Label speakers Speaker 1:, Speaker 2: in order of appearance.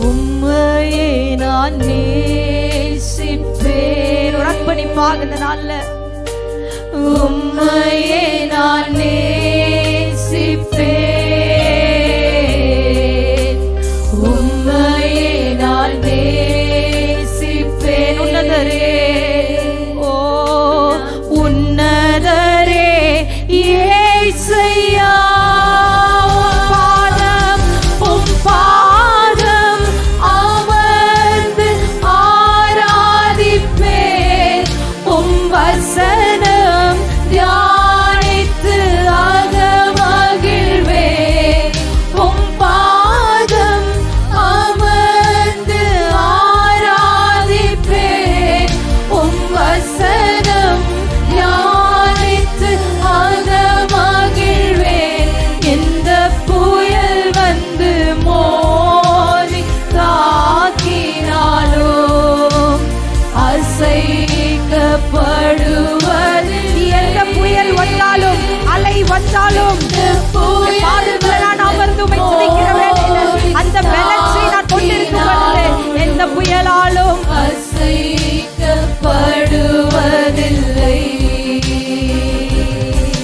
Speaker 1: உம்மையே நான் நேசிப்பேன். ஒரு இந்த நாள்ல.
Speaker 2: سنة
Speaker 1: Gollum.